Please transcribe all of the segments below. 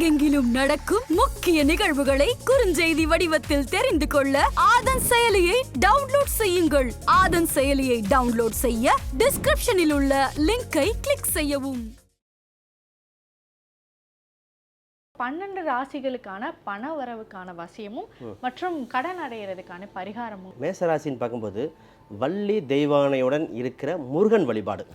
உலகெங்கிலும் நடக்கும் முக்கிய நிகழ்வுகளை குறுஞ்செய்தி வடிவத்தில் தெரிந்து கொள்ள ஆதன் செயலியை டவுன்லோட் செய்யுங்கள். ஆதன் செயலியை டவுன்லோட் செய்ய டிஸ்கிரிப்ஷனில் உள்ள லிங்கை கிளிக் செய்யவும். பன்னெண்டு ராசிகளுக்கான பண வரவுக்கான வசியமும் மற்றும் கடன் அடையிறதுக்கான பரிகாரமும். மேசராசின்னு பார்க்கும்போது வள்ளி தெய்வானையுடன் இருக்கிற முருகன் வழிபாடு.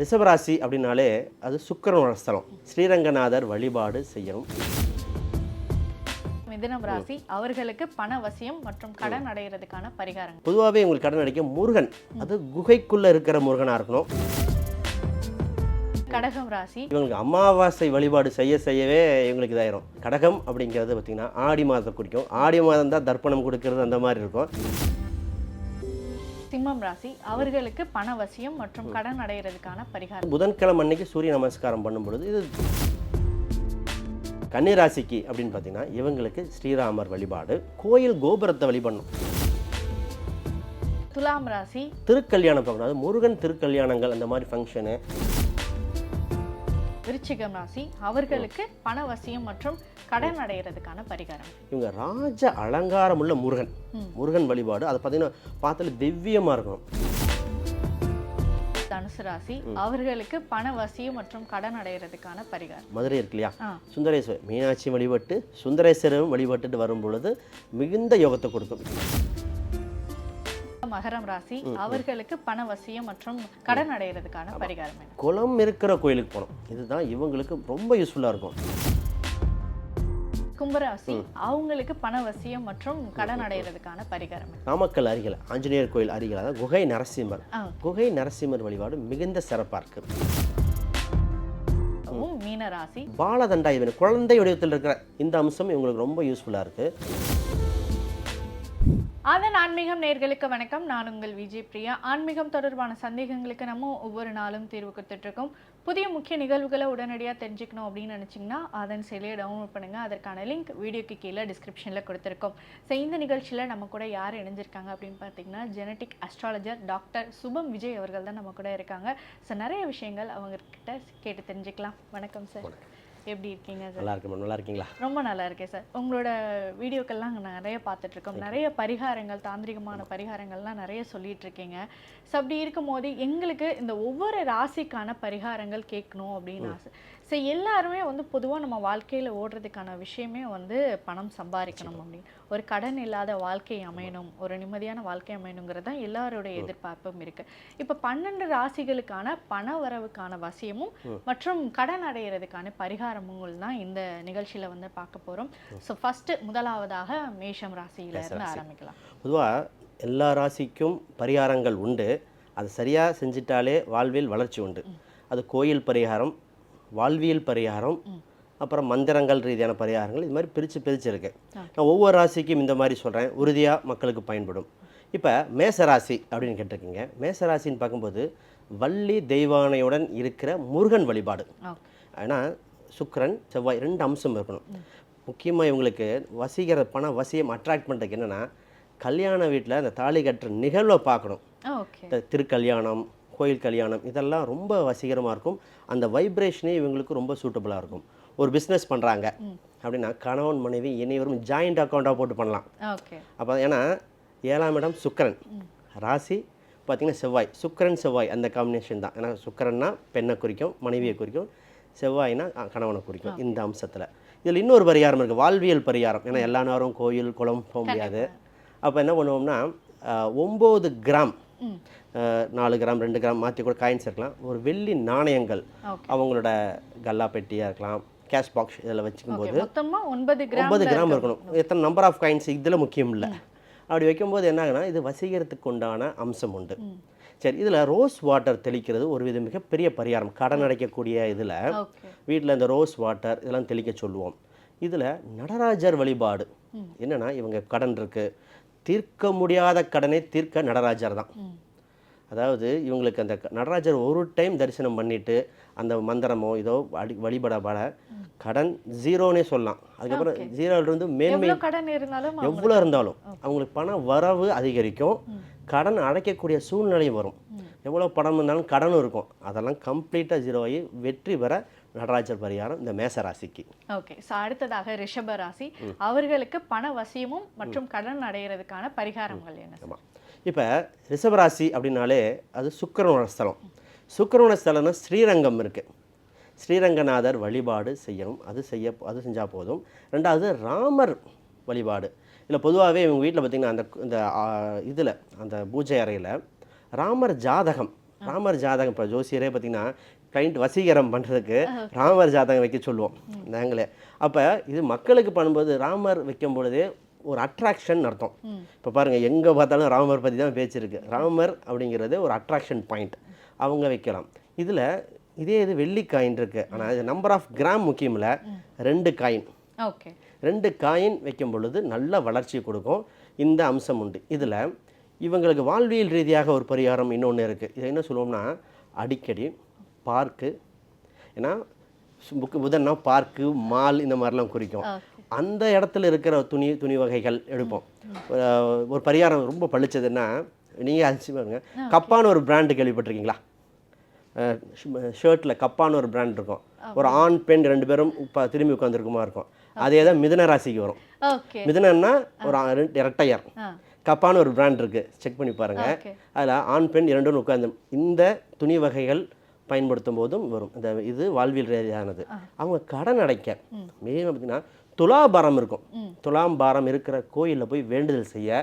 ரிஷபராசி அப்படின்னாலே அது சுக்கிரனோட ஸ்தலம். ஸ்ரீரங்கநாதர் வழிபாடு செய்யணும். மிதுனம் ராசி அவர்களுக்கு பண வசியம் மற்றும் கடன் அடையிறதுக்கான பரிகாரங்கள். பொதுவாகவே உங்களுக்கு கடன் அடைக்க முருகன். அது குகைக்குள்ளே இருக்கிற முருகனாக இருக்கணும். கடகம் ராசி. இவங்களுக்கு அமாவாசை வழிபாடு செய்ய செய்யவே இவங்களுக்கு இதாயிரும். கடகம் அப்படிங்கிறது பார்த்திங்கன்னா ஆடி மாதத்தை குறிக்கும். ஆடி மாதம் தான் தர்ப்பணம் கொடுக்கறது அந்த மாதிரி இருக்கும். சிம்மம் ராசி அவர்களுக்கு பண வசியம் மற்றும் கடன் அடையிறதுக்கான பரிகாரம். புதன்கிழமை அன்னைக்கு சூரிய நமஸ்காரம் பண்ணும் பொழுது இது கன்னிராசிக்கு அப்படின்னு பார்த்தீங்கன்னா இவங்களுக்கு ஸ்ரீராமர் வழிபாடு கோயில் கோபுரத்தை வழிபடணும். துலாம் ராசி. திருக்கல்யாணம் பார்க்கணும். அது முருகன் திருக்கல்யாணங்கள் அந்த மாதிரி ஃபங்க்ஷனு விருச்சிகம் ராசி அவர்களுக்கு பண வசியம் மற்றும் கடன் அடையிறதுக்கான பரிகாரம். இவங்க ராஜ அலங்காரம் உள்ள முருகன் முருகன் வழிபாடு. அதை பார்த்தீங்கன்னா பார்த்தால திவ்யமாக இருக்கணும். தனுசு ராசி அவர்களுக்கு பண வசியம் மற்றும் கடன் அடையிறதுக்கான பரிகாரம். மதுரை இருக்கு இல்லையா ஆ. சுந்தரேஸ்வர் மீனாட்சி வழிபட்டு சுந்தரேஸ்வரம் வழிபட்டுட்டு வரும் பொழுது மிகுந்த யோகத்தை கொடுக்கும். மகரம் ராசி அவர்களுக்கு பண வசியம் மற்றும் கடன் அடையிறதுக்கான பரிகாரம் குளம் இருக்கிற கோயிலுக்கு போகணும். இதுதான் இவங்களுக்கு ரொம்ப யூஸ்ஃபுல்லாக இருக்கும். கும்பராசி அவங்களுக்கு பண வசியம் மற்றும் கடன் அடையிறதுக்கான பரிகாரம் நாமக்கல் அருகில் ஆஞ்சநேயர் கோயில் அருகில் அதாவது குகை நரசிம்மர். குகை நரசிம்மர் வழிபாடு மிகுந்த சிறப்பாக இருக்குது உம் மீன ராசி பாலதண்டா இவன் குழந்தை வடிவத்தில் இருக்கிற இந்த அம்சம் இவங்களுக்கு ரொம்ப யூஸ்ஃபுல்லாக இருக்குது அதன் ஆன்மீகம் நேர்களுக்கு வணக்கம். நான் உங்கள் விஜய் பிரியா. ஆன்மீகம் தொடர்பான சந்தேகங்களுக்கு நம்ம ஒவ்வொரு நாளும் தீர்வு கொடுத்துட்ருக்கோம். புதிய முக்கிய நிகழ்வுகளை உடனடியாக தெரிஞ்சுக்கணும் அப்படின்னு நினச்சிங்கன்னா அதன் செயலியை டவுன்லோட் பண்ணுங்கள் அதற்கான லிங்க் வீடியோக்கு கீழே டிஸ்கிரிப்ஷனில் கொடுத்துருக்கோம். ஸோ இந்த நிகழ்ச்சியில் நம்ம கூட யார் இணைஞ்சிருக்காங்க அப்படின்னு பார்த்தீங்கன்னா genetic astrologer doctor Subham Vijay அவர்கள் தான் நம்ம கூட இருக்காங்க. ஸோ நிறைய விஷயங்கள் அவங்கக்கிட்ட கேட்டு தெரிஞ்சுக்கலாம். வணக்கம் சார் எப்படி இருக்கீங்க சார் நல்லா இருக்கு நல்லா இருக்கீங்களா ரொம்ப நல்லா இருக்கேன் சார் உங்களோட வீடியோக்கெல்லாம் நாங்கள் நிறைய பார்த்துட்டு இருக்கோம் நிறைய பரிகாரங்கள் தாந்திரிகமான பரிகாரங்கள்லாம் நிறைய சொல்லிட்டு இருக்கீங்க ஸோ அப்படி இருக்கும்போது எங்களுக்கு இந்த ஒவ்வொரு ராசிக்கான பரிகாரங்கள் கேட்கணும் அப்படின்னு ஆசை. ஸோ எல்லாருமே வந்து பொதுவாக நம்ம வாழ்க்கையில் ஓடுறதுக்கான விஷயமே வந்து பணம் சம்பாதிக்கணும் அப்படின்னு. ஒரு கடன் இல்லாத வாழ்க்கை அமையணும். ஒரு நிம்மதியான வாழ்க்கை அமையணுங்கிறது தான் எல்லாருடைய எதிர்பார்ப்பும் இருக்கு. இப்போ பன்னெண்டு ராசிகளுக்கான பண வரவுக்கான வசியமும் மற்றும் கடன் அடையிறதுக்கான பரிகாரமும் தான் இந்த நிகழ்ச்சியில வந்து பார்க்க போறோம். ஸோ ஃபர்ஸ்ட் முதலாவதாக மேஷம் ராசியில இருந்து ஆரம்பிக்கலாம். பொதுவாக எல்லா ராசிக்கும் பரிகாரங்கள் உண்டு. அது சரியாக செஞ்சிட்டாலே வாழ்வில் வளர்ச்சி உண்டு. அது கோயில் பரிகாரம் வாழ்வியல் பரிகாரம் அப்புறம் மந்திரங்கள் ரீதியான பரிகாரங்கள் இது மாதிரி பிரித்து பிரித்து இருக்கு நான் ஒவ்வொரு ராசிக்கும் இந்த மாதிரி சொல்கிறேன் உறுதியாக மக்களுக்கு பயன்படும். இப்போ மேசராசி அப்படின்னு கேட்டிருக்கீங்க. மேசராசின்னு பார்க்கும்போது வள்ளி தெய்வானையுடன் இருக்கிற முருகன் வழிபாடு. ஏன்னா சுக்கிரன் செவ்வாய் ரெண்டு அம்சம் இருக்கணும். முக்கியமாக இவங்களுக்கு வசீகர பண வசியம் அட்ராக்ட் பண்ணுறதுக்கு என்னென்னா கல்யாண வீட்டில் அந்த தாலி கட்டுற நிகழ்வை பார்க்கணும். இந்த திருக்கல்யாணம் கோயில் கல்யாணம் இதெல்லாம் ரொம்ப வசீகரமாக இருக்கும். அந்த வைப்ரேஷனே இவங்களுக்கு ரொம்ப சூட்டபுளாக இருக்கும். ஒரு பிஸ்னஸ் பண்ணுறாங்க அப்படின்னா கணவன் மனைவி இணைவரும் ஜாயிண்ட் அக்கௌண்ட்டாக போட்டு பண்ணலாம். ஓகே. அப்போ ஏன்னா ஏழாம் இடம் சுக்கிரன். ராசி பார்த்தீங்கன்னா செவ்வாய். சுக்கிரன் செவ்வாய் அந்த காம்பினேஷன் தான். ஏன்னா சுக்கிரன்னா பெண்ணை குறிக்கும் மனைவியை குறிக்கும். செவ்வாய்னா கணவனை குறிக்கும் இந்த அம்சத்தில். இதில் இன்னொரு பரிகாரம் இருக்குது வாழ்வியல் பரிகாரம். ஏன்னா எல்லா நேரம் கோயில் குளம் போக முடியாது. அப்போ என்ன பண்ணுவோம்னா ஒம்பது கிராம் நாலு கிராம் ரெண்டு கிராம் மாற்றி கூட காயின்ஸ் இருக்கலாம். ஒரு வெள்ளி நாணயங்கள். அவங்களோட கல்லா பெட்டியாக இருக்கலாம் கேஷ் பாக்ஸ் இதில் ஒன்பது கிராம் ஒன்பது கிராம் இருக்கணும். எத்தனை நம்பர் ஆஃப் காயின்ஸ் இதில் முக்கியம் இல்லை. அப்படி வைக்கும்போது என்ன ஆகுனா இது வசீகரத்துக்கு உண்டான அம்சம் உண்டு. சரி இதில் ரோஸ் வாட்டர் தெளிக்கிறது ஒரு வித மிகப்பெரிய பரிகாரம். கடன் அடைக்கக்கூடிய இதில் வீட்டில் இந்த ரோஸ் வாட்டர் இதெல்லாம் தெளிக்க சொல்லுவோம். இதில் நடராஜர் வழிபாடு. என்னன்னா இவங்க கடன் இருக்கு. தீர்க்க முடியாத கடனை தீர்க்க நடராஜர் தான். அதாவது இவங்களுக்கு அந்த நடராஜர் ஒரு டைம் தரிசனம் பண்ணிட்டு அந்த மந்திரமோ இதோ அடி வழிபடப்பட கடன் ஜீரோனே சொல்லலாம். அதுக்கப்புறம் ஜீரோலேருந்து மேன்மை கடன் இருந்தாலும் எவ்வளோ இருந்தாலும் அவங்களுக்கு பண வரவு அதிகரிக்கும். கடன் அடைக்கக்கூடிய சூழ்நிலையும் வரும். எவ்வளோ பணம் இருந்தாலும் கடனும் இருக்கும். அதெல்லாம் கம்ப்ளீட்டாக ஜீரோ ஆகி வெற்றி பெற நடராஜர் பரிகாரம் இந்த மேச ராசிக்கு. ஓகே. ஸோ அடுத்ததாக ரிஷப ராசி. அவர்களுக்கு பண வசியமும் மற்றும் கடன் அடைகிறதுக்கான பரிகாரங்கள் என்ன? இப்போ ரிஷபராசி அப்படின்னாலே அது சுக்கிரனோட ஸ்தலம். சுக்கிரனோட ஸ்தலம்னா ஸ்ரீரங்கம் இருக்குது ஸ்ரீரங்கநாதர் வழிபாடு செய்யணும். அது செய்ய அது செஞ்சால் போதும். ரெண்டாவது ராமர் வழிபாடு. இல்லை பொதுவாகவே இவங்க வீட்டில் பார்த்திங்கன்னா அந்த இந்த இதில் அந்த பூஜை அறையில் ராமர் ஜாதகம். ராமர் ஜாதகம் இப்போ ஜோசியரே பார்த்திங்கன்னா கிளைண்ட் வசீகரம் பண்ணுறதுக்கு ராமர் ஜாதகம் வைக்க சொல்லுவோம். நாங்களே அப்போ இது மக்களுக்கு பண்ணும்போது ராமர் வைக்கும் பொழுதே ஒரு அட்ராக்ஷன் அர்த்தம். இப்போ பாருங்கள் எங்கே பார்த்தாலும் ராமர் பற்றி தான் பேச்சு ராமர் அப்படிங்கிறது ஒரு அட்ராக்ஷன் பாயிண்ட் அவங்க வைக்கலாம். இதில் இதே இது வெள்ளி காயின் இருக்கு. ஆனால் இது நம்பர் ஆஃப் கிராம் முக்கியம் இல்லை ரெண்டு காயின் ஓகே. ரெண்டு காயின் வைக்கும் பொழுது நல்ல வளர்ச்சி கொடுக்கும். இந்த அம்சம் உண்டு. இதில் இவங்களுக்கு வாழ்வியல் ரீதியாக ஒரு பரிகாரம் இன்னொன்று இருக்குது இதை என்ன சொல்லுவோம்னா அடிக்கடி பார்க்கு. ஏன்னா புக்கு புதன்னா பார்க்கு மால் இந்த மாதிரிலாம் குறிக்கும். அந்த இடத்துல இருக்கிற துணி துணி வகைகள் எடுப்போம். ஒரு பரிகாரம் ரொம்ப பளிச்சதுன்னா நீங்கள் அரிசி பாருங்க. கப்பான்னு ஒரு பிராண்டு கேள்விப்பட்டிருக்கீங்களா? ஷர்ட்டில் கப்பான்னு ஒரு பிராண்ட் இருக்கும். ஒரு ஆண் பெண் ரெண்டு பேரும் இப்போ திரும்பி உட்காந்துருக்குமா இருக்கும். அதே தான் மிதுன ராசிக்கு வரும். மிதுனன்னா ஒரு இரட்டையர் கப்பான்னு ஒரு பிராண்ட் இருக்குது செக் பண்ணி பாருங்கள் அதில் ஆண் பெண் இரண்டும் உட்கார்ந்து இந்த துணி வகைகள் பயன்படுத்தும் போதும் வரும். இந்த இது வாழ்வியல் ரீதியானது. அவங்க கடன் அடைக்க மெயின் பார்த்தீங்கன்னா துலாபாரம் இருக்கும். துலாம்பாரம் இருக்கிற கோயிலில் போய் வேண்டுதல் செய்ய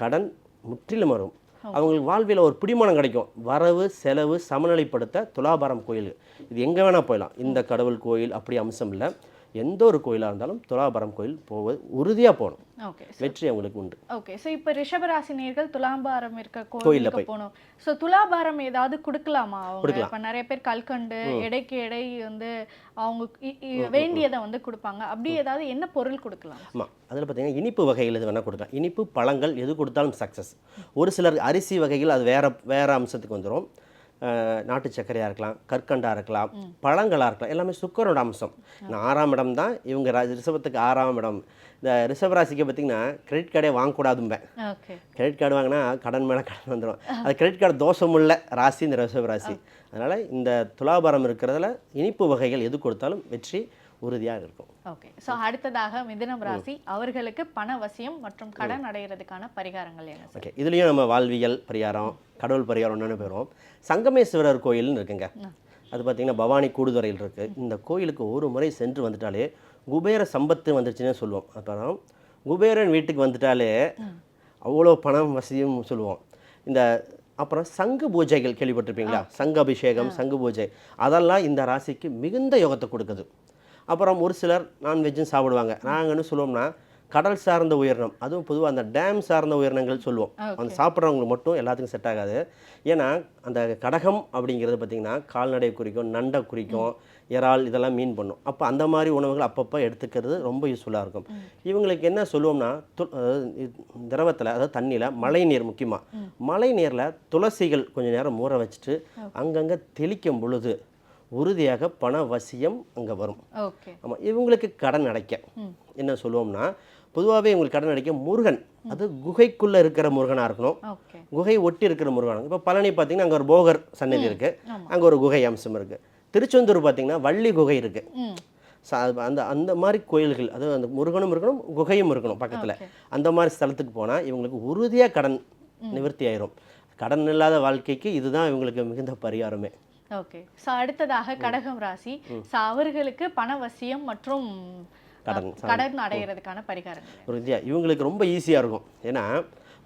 கடன் முற்றிலும் வரும். அவங்களுக்கு வாழ்வியல் ஒரு பிடிமானம் கிடைக்கும். வரவு செலவு சமநிலைப்படுத்த துலாபாரம் கோயில் இது எங்கே வேணால் போயிடலாம். இந்த கடவுள் கோயில் அப்படி அம்சம் இல்லை. எந்த ஒரு கோயிலாக இருந்தாலும் துலாபாரம் கோயில் போவது உறுதியாக போகணும். ஓகே வெற்றி அவங்களுக்கு உண்டு. ஓகே ஸோ இப்போ ரிஷபராசி நேர்கள் துலாபாரம் இருக்க கோயில்ல கோயிலுக்கு. போகணும். ஸோ துலாபாரம் ஏதாவது கொடுக்கலாமா அவங்க. இப்போ நிறைய பேர் கல்கண்டு எடைக்கு எடை வந்து அவங்க வேண்டியதை வந்து கொடுப்பாங்க. அப்படி ஏதாவது என்ன பொருள் கொடுக்கலாம்? ஆமாம் அதில் பார்த்தீங்கன்னா இனிப்பு வகைகள் இது வேணால் கொடுக்கலாம். இனிப்பு பழங்கள் எது கொடுத்தாலும் சக்ஸஸ் ஒரு சிலர் அரிசி வகைகள் அது வேற வேற அம்சத்துக்கு வந்துடும் நாட்டு சர்க்கரையாக இருக்கலாம் கற்கண்டாக இருக்கலாம் பழங்களாக இருக்கலாம் எல்லாமே சுக்கரோட அம்சம். இந்த ஆறாம் இடம் தான் இவங்க ரா- ரிஷபத்துக்கு ஆறாம் இடம். இந்த ரிஷப ராசிக்கு பார்த்தீங்கன்னா கிரெடிட் கார்டே வாங்கக்கூடாதும்பேன். கிரெடிட் கார்டு வாங்கினா கடன் மேலே கடன் வந்துடும் அது கிரெடிட் கார்டு தோஷமுள்ள ராசி இந்த ரிஷப ராசி. அதனால் இந்த துலாபாரம் இருக்கிறதுல இனிப்பு வகைகள் எது கொடுத்தாலும் வெற்றி உறுதியாக இருக்கும். ஓகே ஸோ அடுத்ததாக மிதுனம் ராசி அவர்களுக்கு பண வசியம் மற்றும் கடன் அடைகிறதுக்கான பரிகாரங்கள் என்ன ஓகே இதுலேயும் நம்ம வாழ்வியல் பரிகாரம் கடவுள் பரிகாரம் என்னென்னு போயிடும் சங்கமேஸ்வரர் கோயில்னு இருக்குங்க. அது பார்த்தீங்கன்னா பவானி கூடுதுறையில் இருக்குது இந்த கோயிலுக்கு ஒரு முறை சென்று வந்துட்டாலே குபேர சம்பத்து வந்துருச்சுன்னே சொல்லுவோம். அப்புறம் குபேரன் வீட்டுக்கு வந்துட்டாலே அவ்வளோ பணம் வசதியும் சொல்லுவோம். இந்த அப்புறம் சங்கு பூஜைகள் கேள்விப்பட்டிருப்பீங்களா? சங்கு அபிஷேகம் சங்கு பூஜை. அதெல்லாம் இந்த ராசிக்கு மிகுந்த யோகத்தை கொடுக்குது. அப்புறம் ஒரு சிலர் நான்வெஜ்ஜும் சாப்பிடுவாங்க. நாங்கன்னு சொல்லுவோம்னா கடல் சார்ந்த உயிரினம் அதுவும் பொதுவாக அந்த டேம் சார்ந்த உயிரினங்கள் சொல்லுவோம். அந்த சாப்பிட்றவங்களுக்கு மட்டும் எல்லாத்துக்கும் செட் ஆகாது. ஏன்னா அந்த கடகம் அப்படிங்கிறது பார்த்திங்கன்னா கால்நடை குறிக்கும் நண்டை குறிக்கும் இறால் இதெல்லாம் மீன் பண்ணும். அப்போ அந்த மாதிரி உணவுகள் அப்பப்போ எடுத்துக்கிறது ரொம்ப யூஸ்ஃபுல்லாக இருக்கும். இவங்களுக்கு என்ன சொல்லுவோம்னா திரவத்தில் அதாவது தண்ணியில் மழை நீர் முக்கியமாக மழை நீரில் துளசிகள் கொஞ்சம் நேரம் ஊற வச்சுட்டு அங்கங்கே தெளிக்கும் பொழுது உறுதியாக பண வசியம் அங்கே வரும். ஆமாம் இவங்களுக்கு கடன் அடைக்க. என்ன சொல்லுவோம்னா பொதுவாகவே இவங்களுக்கு கடன் அடைக்க முருகன் அது குகைக்குள்ளே இருக்கிற முருகனாக இருக்கணும். குகை ஒட்டி இருக்கிற முருகன் இப்போ பழனி பார்த்தீங்கன்னா அங்கே ஒரு போகர் சன்னதி இருக்குது அங்கே ஒரு குகை அம்சம் இருக்குது திருச்செந்தூர் பார்த்தீங்கன்னா வள்ளி குகை இருக்குது அந்த அந்த மாதிரி கோயில்கள் அதாவது அந்த முருகனும் இருக்கணும் குகையும் இருக்கணும் பக்கத்தில். அந்த மாதிரி ஸ்தலத்துக்கு போனால் இவங்களுக்கு உறுதியாக கடன் நிவர்த்தி ஆயிரும். கடன் இல்லாத வாழ்க்கைக்கு இதுதான் இவங்களுக்கு மிகுந்த பரிகாரமே. ஓகே ஸோ அடுத்ததாக கடகம் ராசி. ஸோ அவர்களுக்கு பண வசியம் மற்றும் கடன் கடன் அடைகிறதுக்கான பரிகாரங்கள். உறுதியா இவங்களுக்கு ரொம்ப ஈஸியாக இருக்கும். ஏன்னா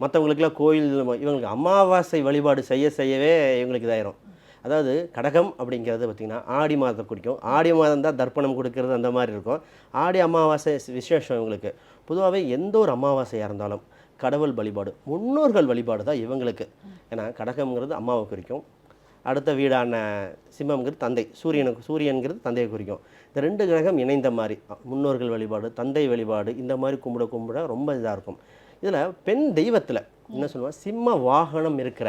மற்றவங்களுக்குலாம் கோயில் இவங்களுக்கு அமாவாசை வழிபாடு செய்ய செய்யவே இவங்களுக்கு இதாயிரும். அதாவது கடகம் அப்படிங்கிறது பார்த்திங்கன்னா ஆடி மாதத்தை குறிக்கும். ஆடி மாதம் தான் தர்ப்பணம் கொடுக்கறது அந்த மாதிரி இருக்கும். ஆடி அமாவாசை விசேஷம் இவங்களுக்கு. பொதுவாகவே எந்த ஒரு அமாவாசையாக இருந்தாலும் கடவுள் வழிபாடு முன்னோர்கள் வழிபாடு தான் இவங்களுக்கு. ஏன்னா கடகம்ங்கிறது அம்மாவை குறிக்கும். அடுத்த வீடான சிம்மம்ங்கிறது தந்தை. சூரியனுக்கு சூரியன்கிறது தந்தையை குறிக்கும். இந்த ரெண்டு கிரகம் இணைந்த மாதிரி முன்னோர்கள் வழிபாடு தந்தை வழிபாடு இந்த மாதிரி கும்பிட கும்பிட ரொம்ப இதாக இருக்கும். இதில் பெண் தெய்வத்தில் என்ன சொல்லுவாங்க? சிம்ம வாகனம் இருக்கிற.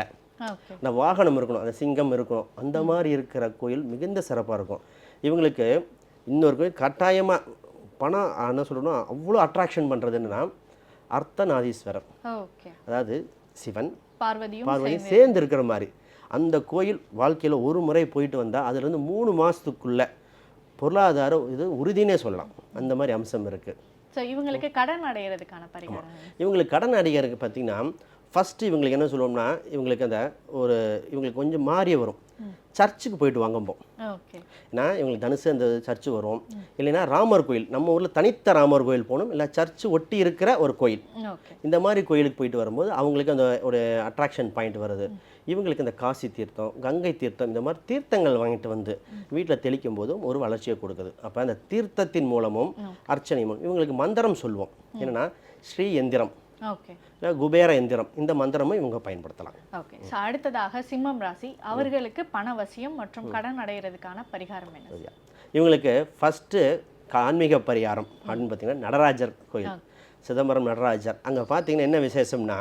அந்த வாகனம் இருக்கணும் அந்த சிங்கம் இருக்கணும் அந்த மாதிரி இருக்கிற கோயில் மிகுந்த சிறப்பாக இருக்கும். இவங்களுக்கு இன்னொரு கோயில் கட்டாயமாக பணம் என்ன சொல்லணும் அவ்வளோ அட்ராக்ஷன் பண்ணுறது என்னன்னா அர்த்தநாதீஸ்வரர். அதாவது சிவன் பார்வதியும் பார்வதி சேர்ந்து இருக்கிற மாதிரி. அந்த கோயில் வாழ்க்கையில் ஒரு முறை போயிட்டு வந்தால் அதுலேருந்து மூணு மாதத்துக்குள்ளே பொருளாதார இது உறுதினே சொல்லலாம். அந்த மாதிரி அம்சம் இருக்குது ஸோ இவங்களுக்கு கடன் அடையிறதுக்கான பரிகாரம் இவங்களுக்கு கடன் அடிக்கிறதுக்கு பார்த்தீங்கன்னா ஃபஸ்ட்டு இவங்களுக்கு என்ன சொல்லுவோம்னா இவங்களுக்கு அந்த ஒரு இவங்களுக்கு கொஞ்சம் மாறிய வரும். சர்ச்சுக்கு போயிட்டு வாங்கும்போம். ஏன்னா இவங்களுக்கு தனுசு அந்த சர்ச்சு வரும். இல்லைன்னா ராமர் கோயில். நம்ம ஊரில் தனித்த ராமர் கோயில் போகணும். இல்லை சர்ச்சு ஒட்டி இருக்கிற ஒரு கோயில். இந்த மாதிரி கோயிலுக்கு போயிட்டு வரும்போது அவங்களுக்கு அந்த ஒரு அட்ராக்ஷன் பாயிண்ட் வருது. இவங்களுக்கு இந்த காசி தீர்த்தம் கங்கை தீர்த்தம் இந்த மாதிரி தீர்த்தங்கள் வாங்கிட்டு வந்து வீட்டில் தெளிக்கும் போதும் ஒரு வளர்ச்சியை கொடுக்குது. அப்போ அந்த தீர்த்தத்தின் மூலமும் அர்ச்சனை மூலம் இவங்களுக்கு மந்திரம் சொல்லுவோம் என்னன்னா ஸ்ரீ எந்திரம். குபேர எந்திரம். இந்த மந்திரமும் இவங்க பயன்படுத்தலாம். ஓகே. ஸோ அடுத்ததாக சிம்மம் ராசி அவர்களுக்கு பணவசியம் மற்றும் கடன் அடையிறதுக்கான பரிகாரம் என்ன? இவங்களுக்கு ஃபஸ்ட்டு ஆன்மீக பரிகாரம் அப்படின்னு பார்த்தீங்கன்னா நடராஜர் கோயில். சிதம்பரம் நடராஜர். அங்கே பார்த்தீங்கன்னா என்ன விசேஷம்னா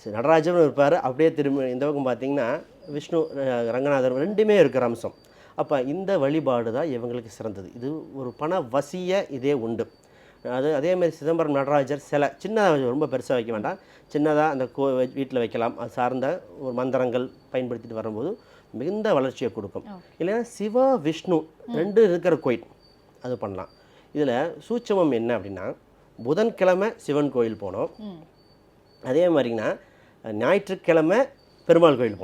சரி, நடராஜரும் இருப்பார். அப்படியே திரும்ப இந்த பக்கம் பார்த்தீங்கன்னா விஷ்ணு ரங்கநாதர் ரெண்டுமே இருக்கிற அம்சம். அப்போ இந்த வழிபாடு தான் இவங்களுக்கு சிறந்தது. இது ஒரு பண வசிய இதே உண்டு. அது அதே மாதிரி சிதம்பரம் நடராஜர் சிலை சின்னதாக ரொம்ப பெருசாக வைக்க வேண்டாம். சின்னதாக அந்த கோ வீட்டில் வைக்கலாம். அது சார்ந்த ஒரு மந்திரங்கள் பயன்படுத்திட்டு வரும்போது மிகுந்த வளர்ச்சியை கொடுக்கும். இல்லைன்னா சிவா விஷ்ணு ரெண்டு இருக்கிற கோயில் அது பண்ணலாம். இதில் சூட்சமம் என்ன அப்படின்னா புதன்கிழமை சிவன் கோயில் போனோம். அதே மாதிரிங்கன்னா ஞாயிற்றுக்கிழமை பெருமாள் கோயில்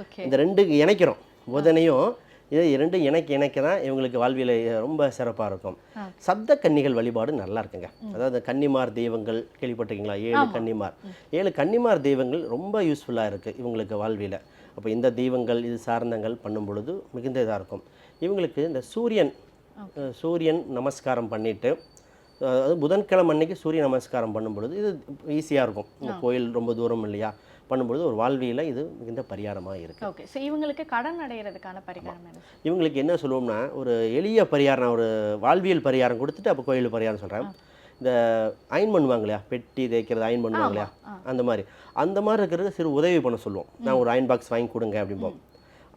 ஓகே இந்த ரெண்டு இணைக்கிறோம். புதனையும் இது இரண்டு இணைக்க இணைக்க தான் இவங்களுக்கு வாழ்வியல் ரொம்ப சிறப்பாக இருக்கும். சப்த கன்னிகள் வழிபாடு நல்லா இருக்குங்க. அதாவது கன்னிமார் தெய்வங்கள் கேள்விப்பட்டிருக்கீங்களா? ஏழு கன்னிமார். ஏழு கன்னிமார் தெய்வங்கள் ரொம்ப யூஸ்ஃபுல்லாக இருக்குது இவங்களுக்கு வாழ்வியல. அப்போ இந்த தெய்வங்கள் இது சார்ந்தங்கள் பண்ணும் பொழுது மிகுந்த இதாக இருக்கும். இவங்களுக்கு இந்த சூரியன் சூரியன் நமஸ்காரம் பண்ணிட்டு அதாவது புதன்கிழமை அன்னைக்கு சூரிய நமஸ்காரம் பண்ணும் பொழுது இது ஈஸியாக இருக்கும். இந்த கோயில் ரொம்ப தூரம் இல்லையா? பண்ணும்பொழுது ஒரு வாழ்வியல இது மிகுந்த பரிகாரமாக இருக்குது ஓகே ஸோ இவங்களுக்கு கடன் அடையிறதுக்கான பரிகாரம் இவங்களுக்கு என்ன சொல்லுவோம்னா ஒரு எளிய பரிகாரம் ஒரு வாழ்வியல் பரிகாரம் கொடுத்துட்டு அப்போ கோயில் பரிகாரம் சொல்கிறேன் இந்த அயன் பண்ணுவாங்க இல்லையா? பெட்டி தேய்க்கிறது அயன் பண்ணுவாங்க இல்லையா? அந்த மாதிரி. அந்த மாதிரி இருக்கிறது சிறு உதவி பண்ண சொல்லுவோம். நான் ஒரு அயன் பாக்ஸ் வாங்கி கொடுங்க அப்படிம்போம்.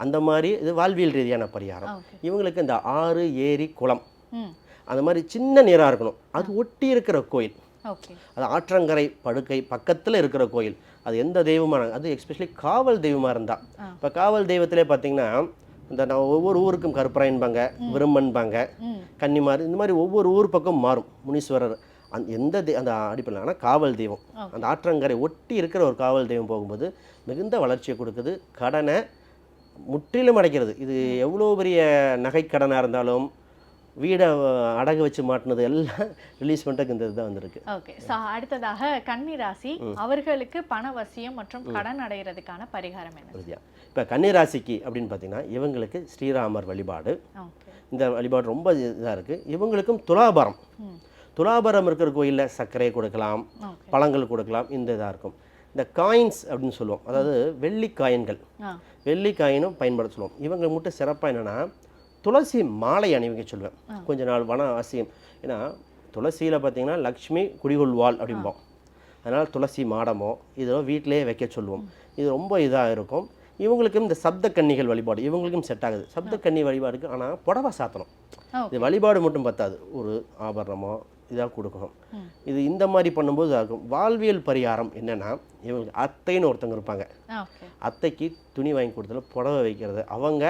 அந்த மாதிரி இது வாழ்வியல் ரீதியான பரிகாரம். இவங்களுக்கு இந்த ஆறு ஏரி குளம் அந்த மாதிரி சின்ன நீராக இருக்கணும். அது ஒட்டி இருக்கிற கோயில். அது ஆற்றங்கரை படுக்கை பக்கத்தில் இருக்கிற கோயில். அது எந்த தெய்வமான அது எஸ்பெஷலி காவல் தெய்வமாக இருந்தால் இப்போ காவல் தெய்வத்திலே பார்த்தீங்கன்னா இந்த நான் ஒவ்வொரு ஊருக்கும் கருப்பராயன்பாங்க விரும்பன்பாங்க கன்னிமார் இந்த மாதிரி ஒவ்வொரு ஊர் பக்கம் மாறும். முனீஸ்வரர் அந்த எந்த தெ அந்த அடிப்படையில் ஆனால் காவல் தெய்வம். அந்த ஆற்றங்கரை ஒட்டி இருக்கிற ஒரு காவல் தெய்வம் போகும்போது மிகுந்த வளர்ச்சியை கொடுக்குது. கடனை முற்றிலும் அடைக்கிறது. இது எவ்வளோ பெரிய நகைக்கடனாக இருந்தாலும் வீடை அடகு வச்சு மாட்டினது எல்லாம் ரிலீஸ் பண்ணுறதுக்கு இந்த இதுதான் வந்திருக்கு. ஓகே ஸோ அடுத்ததாக கன்னி ராசி அவர்களுக்கு பணவசியம் மற்றும் கடன் அடையிறதுக்கான பரிகாரம் என்ன? இப்போ கன்னிராசிக்கு அப்படின்னு பார்த்தீங்கன்னா இவங்களுக்கு ஸ்ரீராமர் வழிபாடு. இந்த வழிபாடு ரொம்ப இதாக இருக்குது இவங்களுக்கும் துலாபாரம். துலாபாரம் இருக்கிற கோயிலில் சர்க்கரை கொடுக்கலாம் பழங்கள் கொடுக்கலாம் இந்த இதாக இருக்கும். இந்த காயின்ஸ் அப்படின்னு சொல்லுவோம். அதாவது வெள்ளி காயின்கள் வெள்ளி காயினும் பயன்படுத்த சொல்லுவோம் இவங்க மட்டும் சிறப்பாக என்னென்னா துளசி மாலை அணிவிக்க சொல்லுவேன் கொஞ்ச நாள் வன அவசியம். ஏன்னா துளசியில் பார்த்தீங்கன்னா லக்ஷ்மி குடிகொள்வாள் அப்படிம்போம். அதனால் துளசி மாடமோ இதெல்லாம் வீட்டிலேயே வைக்க சொல்லுவோம் இது ரொம்ப இதாக இருக்கும். இவங்களுக்கும் இந்த சப்த கன்னிகள் வழிபாடு இவங்களுக்கும் செட் ஆகுது. சப்த கன்னி வழிபாடுக்கு ஆனால் புடவை சாத்தணும். இது வழிபாடு மட்டும் பத்தாது. ஒரு ஆபரணமோ இதாக கொடுக்கணும். இது இந்த மாதிரி பண்ணும்போது ஆகும் வாழ்வியல் பரிகாரம் என்னென்னா இவங்களுக்கு அத்தைன்னு ஒருத்தவங்க இருப்பாங்க. அத்தைக்கு துணி வாங்கி கொடுத்தல புடவை வைக்கிறது. அவங்க